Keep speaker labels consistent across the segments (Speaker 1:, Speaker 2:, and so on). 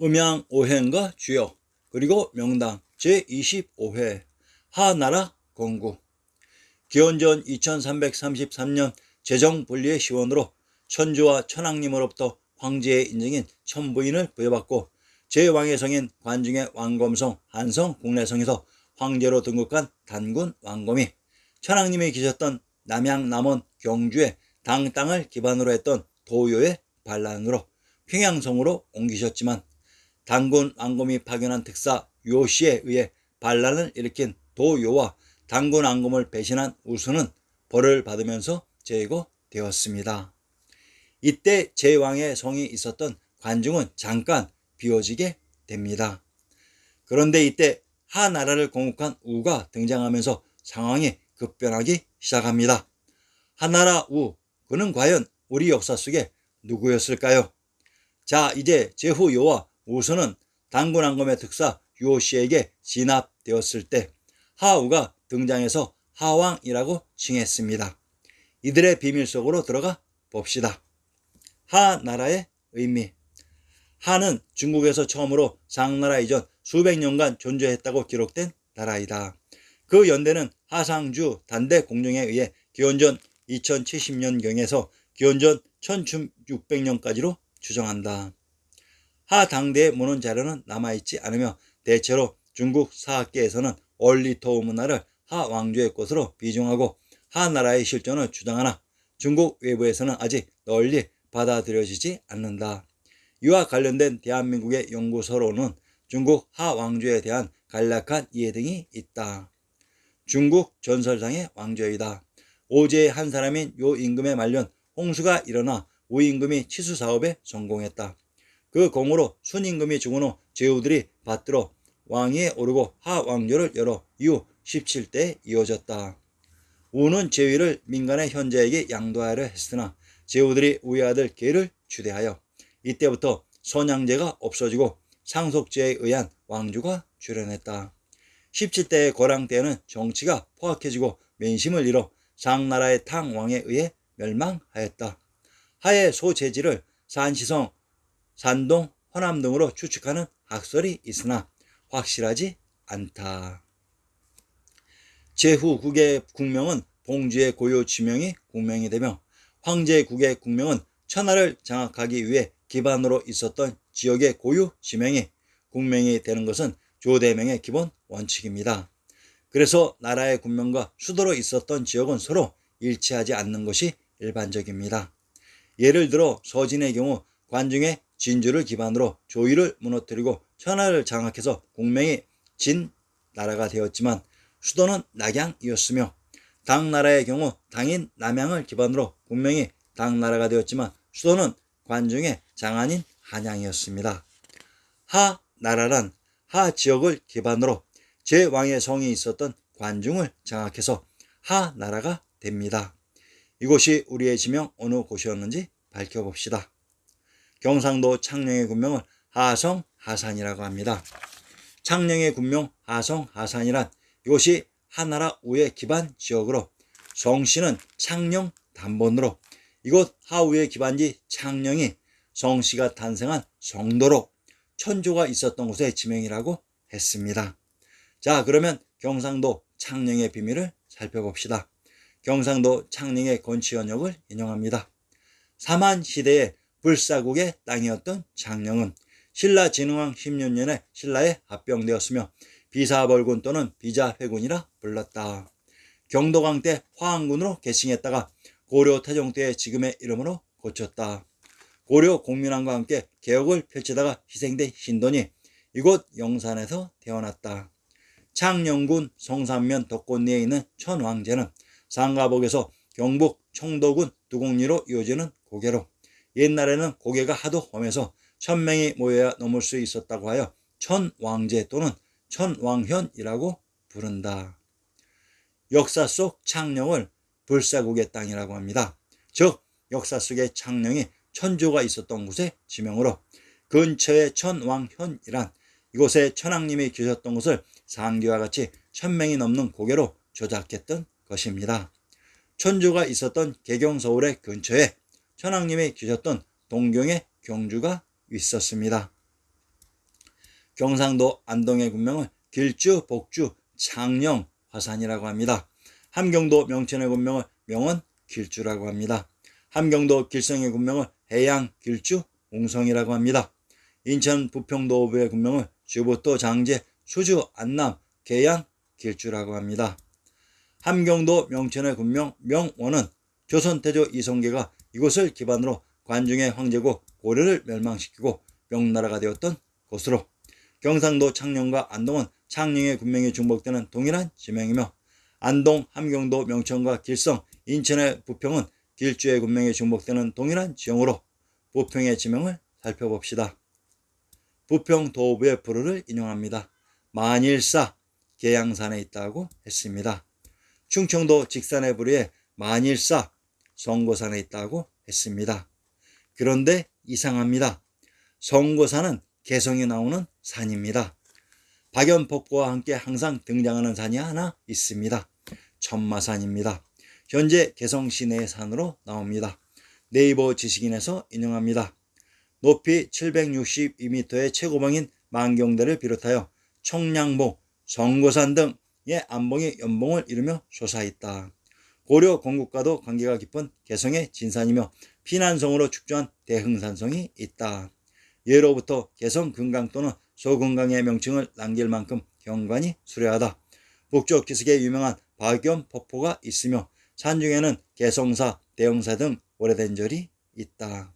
Speaker 1: 음양 오행과 주요 그리고 명당 제25회 하나라 건국 기원전 2333년 재정 분리의 시원으로 천주와 천왕님으로부터 황제의 인정인 천부인을 부여받고 제 왕의 성인 관중의 왕검성 한성 국내성에서 황제로 등극한 단군 왕검이 천왕님이 계셨던 남양 남원 경주의 당 땅을 기반으로 했던 도요의 반란으로 평양성으로 옮기셨지만 단군 왕검이 파견한 특사 요시에 의해 반란을 일으킨 도요와 단군 왕검을 배신한 우수는 벌을 받으면서 제거되었습니다. 이때 제왕의 성이 있었던 관중은 잠깐 비워지게 됩니다. 그런데 이때 하나라를 공국한 우가 등장하면서 상황이 급변하기 시작합니다. 하나라 우, 그는 과연 우리 역사 속에 누구였을까요? 자, 이제 제후 요와 우수는 단군 왕검의 특사 요시에게 진압되었을 때 하우가 등장해서 하왕이라고 칭했습니다. 이들의 비밀 속으로 들어가 봅시다. 하 나라의 의미. 하는 중국에서 처음으로 상나라 이전 수백 년간 존재했다고 기록된 나라이다. 그 연대는 하상주 단대 공룡에 의해 기원전 2070년경에서 기원전 1600년까지로 추정한다. 하 당대의 문헌 자료는 남아있지 않으며 대체로 중국 사학계에서는 얼리토우 문화를 하 왕조의 것으로 비중하고 하 나라의 실존을 주장하나 중국 외부에서는 아직 널리 받아들여지지 않는다. 이와 관련된 대한민국의 연구서로는 중국 하 왕조에 대한 간략한 이해 등이 있다. 중국 전설상의 왕조이다. 오제의 한 사람인 요 임금의 말년 홍수가 일어나 우 임금이 치수 사업에 성공했다. 그 공으로 순 임금이 죽은 후 제후들이 받들어 왕위에 오르고 하 왕조를 열어 이후 17대에 이어졌다. 우는 제위를 민간의 현자에게 양도하려 했으나 제후들이 우의 아들 계를 추대하여 이때부터 선양제가 없어지고 상속제에 의한 왕조가 출현했다. 17대의 거랑 때에는 정치가 포악해지고 민심을 잃어 상나라의 탕왕에 의해 멸망하였다. 하의 소재지를 산시성, 산동, 호남 등으로 추측하는 학설이 있으나 확실하지 않다. 제후국의 국명은 봉주의 고유 지명이 국명이 되며 황제국의 국명은 천하를 장악하기 위해 기반으로 있었던 지역의 고유 지명이 국명이 되는 것은 조대명의 기본 원칙입니다. 그래서 나라의 군명과 수도로 있었던 지역은 서로 일치하지 않는 것이 일반적입니다. 예를 들어 서진의 경우 관중의 진주를 기반으로 조의를 무너뜨리고 천하를 장악해서 국명이 진 나라가 되었지만 수도는 낙양이었으며 당나라의 경우 당인 남양을 기반으로 국명이 당나라가 되었지만 수도는 관중의 장안인 한양이었습니다. 하 나라란 하 지역을 기반으로 제왕의 성이 있었던 관중을 장악해서 하 나라가 됩니다. 이곳이 우리의 지명 어느 곳이었는지 밝혀봅시다. 경상도 창녕의 군명을 하성 하산이라고 합니다. 창녕의 군명 하성 하산이란 이곳이 하나라 우의 기반 지역으로 성씨는 창녕 단본으로 이곳 하우의 기반지 창녕이 성씨가 탄생한 성도로 천조가 있었던 곳의 지명이라고 했습니다. 자 그러면 경상도 창녕의 비밀을 살펴봅시다. 경상도 창녕의 건치현역을 인용합니다. 사만 시대의 불사국의 땅이었던 창녕은 신라 진흥왕 16년에 신라에 합병되었으며 비사벌군 또는 비자회군이라 불렀다. 경도강 때 화항군으로 개칭했다가 고려 태종 때 지금의 이름으로 고쳤다. 고려 공민왕과 함께 개혁을 펼치다가 희생된 신돈이 이곳 영산에서 태어났다. 창녕군 성산면 덕곤리에 있는 천왕제는 상가복에서 경북 청도군 두곡리로 이어지는 고개로 옛날에는 고개가 하도 험해서 천명이 모여야 넘을 수 있었다고 하여 천왕제 또는 천왕현이라고 부른다. 역사 속 창녕을 불사국의 땅이라고 합니다. 즉 역사 속의 창녕이 천조가 있었던 곳의 지명으로 근처의 천왕현이란 이곳에 천왕님이 계셨던 곳을 상기와 같이 천명이 넘는 고개로 조작했던 것입니다. 천조가 있었던 개경 서울의 근처에 천왕님이 계셨던 동경의 경주가 있었습니다. 경상도 안동의 군명을 길주, 복주, 창녕, 화산이라고 합니다. 함경도 명천의 군명을 명원, 길주라고 합니다. 함경도 길성의 군명을 해양, 길주, 웅성이라고 합니다. 인천 부평도부의 군명을 주부도, 장제, 수주, 안남, 계양, 길주라고 합니다. 함경도 명천의 군명 명원은 조선태조 이성계가 이곳을 기반으로 관중의 황제고 고려를 멸망시키고 명나라가 되었던 곳으로 경상도 창녕과 안동은 창녕의 군명이 중복되는 동일한 지명이며 안동, 함경도, 명천과 길성, 인천의 부평은 길주의 군명이 중복되는 동일한 지형으로 부평의 지명을 살펴봅시다. 부평 도부의 부르를 인용합니다. 만일사 계양산에 있다고 했습니다. 충청도 직산의 부리에 만일사 성고산에 있다고 했습니다. 그런데 이상합니다. 성고산은 개성이 나오는 산입니다. 박연폭포와 함께 항상 등장하는 산이 하나 있습니다. 천마산입니다. 현재 개성 시내의 산으로 나옵니다. 네이버 지식인에서 인용합니다. 높이 762m의 최고봉인 만경대를 비롯하여 청량봉, 성고산 등의 안봉이 연봉을 이루며 솟아있다. 고려 건국과도 관계가 깊은 개성의 진산이며 피난성으로 축조한 대흥산성이 있다. 예로부터 개성 금강 또는 소금강의 명칭을 남길 만큼 경관이 수려하다. 북쪽 기슭에 유명한 박염 폭포가 있으며 산 중에는 개성사, 대흥사 등 오래된 절이 있다.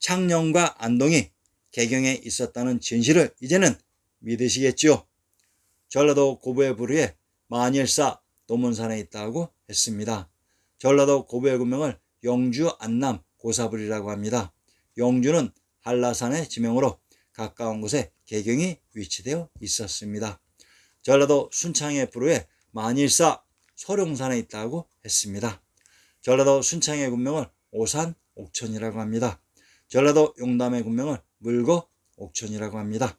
Speaker 1: 창녕과 안동이 개경에 있었다는 진실을 이제는 믿으시겠지요. 전라도 고부의 부르에 만일사 도문산에 있다고 했습니다. 전라도 고부의 군명을 영주 안남 고사불이라고 합니다. 영주는 한라산의 지명으로 가까운 곳에 개경이 위치되어 있었습니다. 전라도 순창의 부르에 만일사 소룡산에 있다고 했습니다. 전라도 순창의 군명을 오산 옥천이라고 합니다. 전라도 용담의 군명을 물고 옥천이라고 합니다.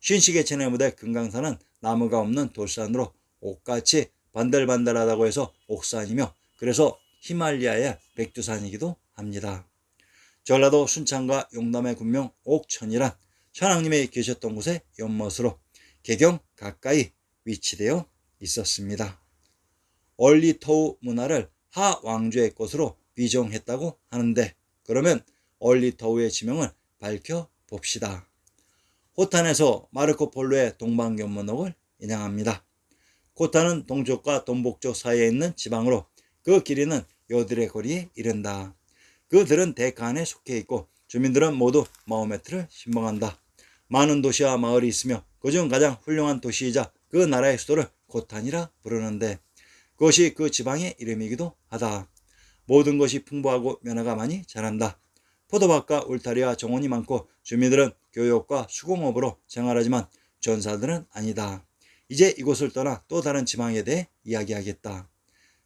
Speaker 1: 신시계천의 무대 금강산은 나무가 없는 돌산으로 옥같이 반들반들하다고 해서 옥산이며 그래서 히말리아의 백두산이기도 합니다. 전라도 순창과 용담의 군명 옥천이란 천왕님이 계셨던 곳의 연못으로 개경 가까이 위치되어 있었습니다. 얼리토우 문화를 하왕조의 것으로 비정했다고 하는데 그러면 얼리토우의 지명을 밝혀봅시다. 호탄에서 마르코 폴로의 동방견문록을 인양합니다. 코탄은 동쪽과 동북쪽 사이에 있는 지방으로 그 길이는 요들의 거리에 이른다. 그들은 대간에 속해 있고 주민들은 모두 마호메트를 신봉한다. 많은 도시와 마을이 있으며 그중 가장 훌륭한 도시이자 그 나라의 수도를 코탄이라 부르는데 그것이 그 지방의 이름이기도 하다. 모든 것이 풍부하고 면화가 많이 자란다. 포도밭과 울타리와 정원이 많고 주민들은 교육과 수공업으로 생활하지만 전사들은 아니다. 이제 이곳을 떠나 또 다른 지방에 대해 이야기하겠다.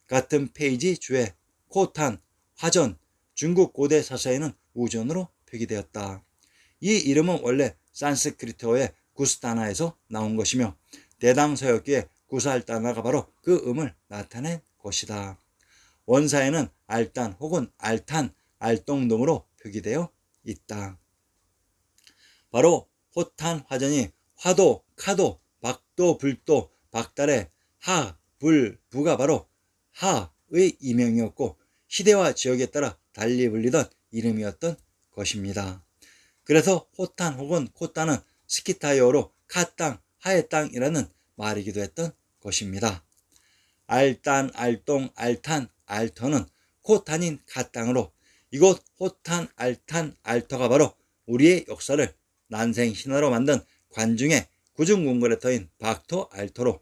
Speaker 1: 같은 페이지 주에 코탄, 화전, 중국 고대 사사에는 우전으로 표기되었다. 이 이름은 원래 산스크리트어의 구스타나에서 나온 것이며 대당 서역기의 구살다나가 바로 그 음을 나타낸 것이다. 원사에는 알단 혹은 알탄, 알동 등으로 표기되어 있다. 바로 호탄 화전이 화도, 카도, 박도, 불도, 박달의 하, 불, 부가 바로 하의 이명이었고 시대와 지역에 따라 달리 불리던 이름이었던 것입니다. 그래서 호탄 혹은 코탄은 스키타이어로 카땅, 하의 땅이라는 말이기도 했던 것입니다. 알단, 알동, 알탄, 알터는 코탄인 카땅으로 이곳 호탄, 알탄, 알터가 바로 우리의 역사를 난생 신화로 만든 관중의 구중궁궐에 터인 박토 알토로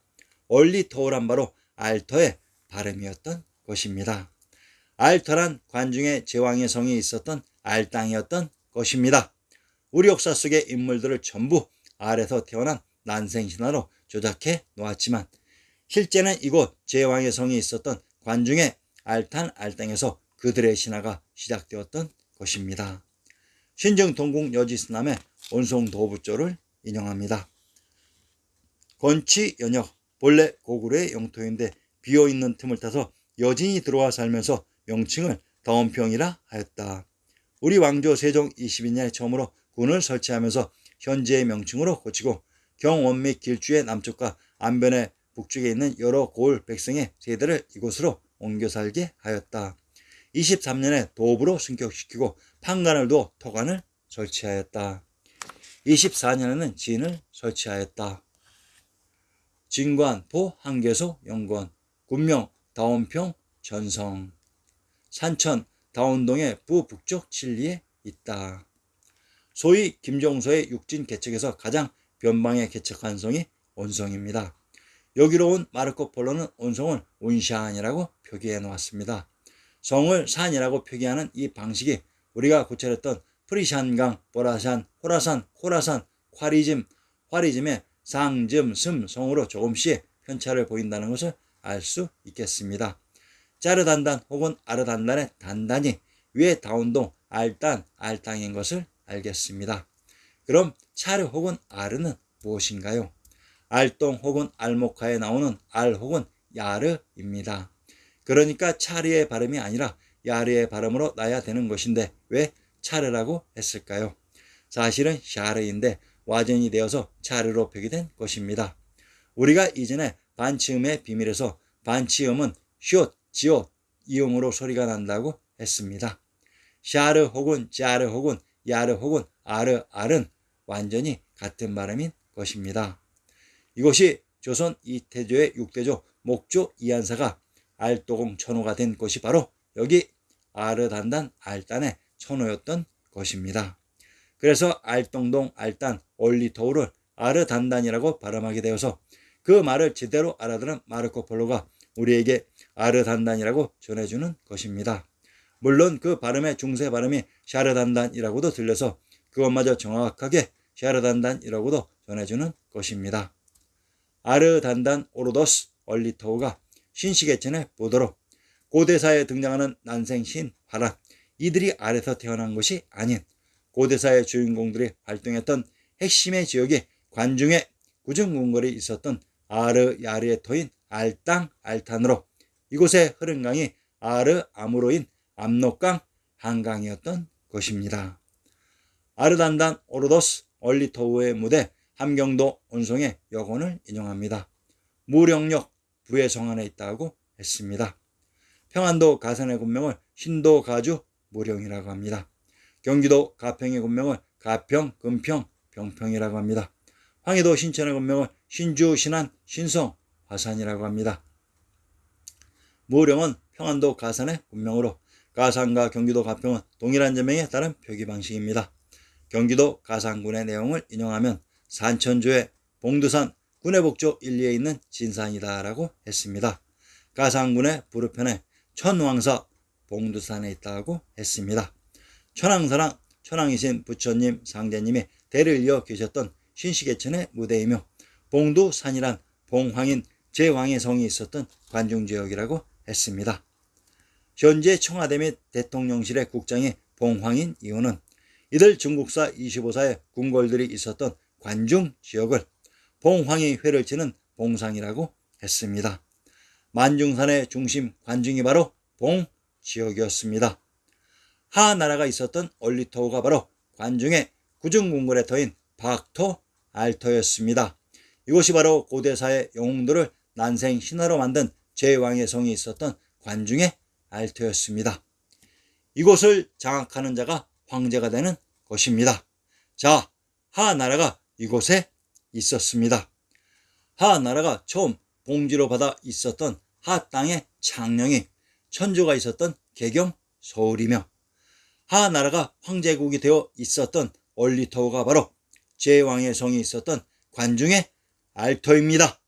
Speaker 1: 얼리토란 바로 알터의 발음이었던 것입니다. 알터란 관중의 제왕의 성이 있었던 알땅이었던 것입니다. 우리 역사 속의 인물들을 전부 알에서 태어난 난생신화로 조작해 놓았지만 실제는 이곳 제왕의 성이 있었던 관중의 알탄 알땅에서 그들의 신화가 시작되었던 것입니다. 신정 동국 여지스남의 온송 도부조를 인용합니다. 건치 연역 본래 고구려의 영토인데 비어있는 틈을 타서 여진이 들어와 살면서 명칭을 다원평이라 하였다. 우리 왕조 세종 22년에 처음으로 군을 설치하면서 현재의 명칭으로 고치고 경원 및 길주의 남쪽과 안변의 북쪽에 있는 여러 고을 백성의 세대를 이곳으로 옮겨 살게 하였다. 23년에 도읍으로 승격시키고 판관을 두어 토관을 설치하였다. 24년에는 진을 설치하였다. 진관, 보, 한계소, 영권, 군명, 다원평, 전성, 산천, 다운동의 부북쪽 진리에 있다. 소위 김종서의 육진 개척에서 가장 변방에 개척한 성이 온성입니다. 여기로 온 마르코 폴로는 온성을 온샨이라고 표기해 놓았습니다. 성을 산이라고 표기하는 이 방식이 우리가 고찰했던 프리샨강, 보라산, 호라산, 호라산, 화리즘, 화리즘의 상 즘, 슴, 성으로 조금씩 편차를 보인다는 것을 알 수 있겠습니다. 짜르단단 혹은 아르단단의 단단이 위에 다운동, 알단, 알땅인 것을 알겠습니다. 그럼 차르 혹은 아르는 무엇인가요? 알동 혹은 알목화에 나오는 알 혹은 야르입니다. 그러니까 차르의 발음이 아니라 야르의 발음으로 나야 되는 것인데 왜 차르라고 했을까요? 사실은 샤르인데 와전이 되어서 차르로 표기된 것입니다. 우리가 이전에 반치음의 비밀에서 반치음은 숏, 지옷, 이음으로 소리가 난다고 했습니다. 샤르 혹은 짜르 혹은 야르 혹은 아르, 알은 완전히 같은 발음인 것입니다. 이것이 조선 이태조의 육대조 목조 이한사가 알도공 천호가 된 것이 바로 여기 아르단단 알단의 천호였던 것입니다. 그래서 알동동 알단 올리토우를 아르단단이라고 발음하게 되어서 그 말을 제대로 알아들은 마르코 폴로가 우리에게 아르단단이라고 전해주는 것입니다. 물론 그 발음의 중세 발음이 샤르단단이라고도 들려서 그것마저 정확하게 샤르단단이라고도 전해주는 것입니다. 아르단단 오로도스 얼리토우가 신시계천의 보도로 고대사에 등장하는 난생 신 화란 이들이 아래서 태어난 것이 아닌 고대사의 주인공들이 활동했던 핵심의 지역이 관중의 구중궁궐이 있었던 아르 야르의 터인 알땅 알탄으로 이곳에 흐른 강이 아르 아무로인 압록강 한강이었던 것입니다. 아르단단 오르도스 얼리토우의 무대 함경도 온송의 여건을 인용합니다. 무령역 부의 성안에 있다고 했습니다. 평안도 가산의 군명을 신도 가주 무령이라고 합니다. 경기도 가평의 군명을 가평, 금평, 병평이라고 합니다. 황해도 신천의 군명을 신주, 신안, 신성, 화산이라고 합니다. 무령은 평안도 가산의 군명으로 가산과 경기도 가평은 동일한 점명에 따른 표기 방식입니다. 경기도 가산군의 내용을 인용하면 산천주의 봉두산 군해복조 1, 2에 있는 진산이다라고 했습니다. 가산군의 부르편에 천왕사 봉두산에 있다고 했습니다. 천왕사랑 천왕이신 부처님, 상제님이 대를 이어 계셨던 신시계천의 무대이며 봉두산이란 봉황인 제왕의 성이 있었던 관중지역이라고 했습니다. 현재 청와대 및 대통령실의 국장이 봉황인 이유는 이들 중국사 25사의 궁궐들이 있었던 관중 지역을 봉황이 회를 치는 봉상이라고 했습니다. 만중산의 중심 관중이 바로 봉 지역이었습니다. 하나라가 있었던 얼리토우가 바로 관중의 구중궁궐의 터인 박토 알터였습니다. 이곳이 바로 고대사의 영웅들을 난생 신화로 만든 제왕의 성이 있었던 관중의 알터였습니다. 이곳을 장악하는 자가 황제가 되는 것입니다. 자, 하나라가 이곳에 있었습니다. 하나라가 처음 봉지로 받아 있었던 하 땅의 창령이 천조가 있었던 개경 서울이며 하나라가 황제국이 되어 있었던 얼리터우가 바로 제왕의 성이 있었던 관중의 알터입니다.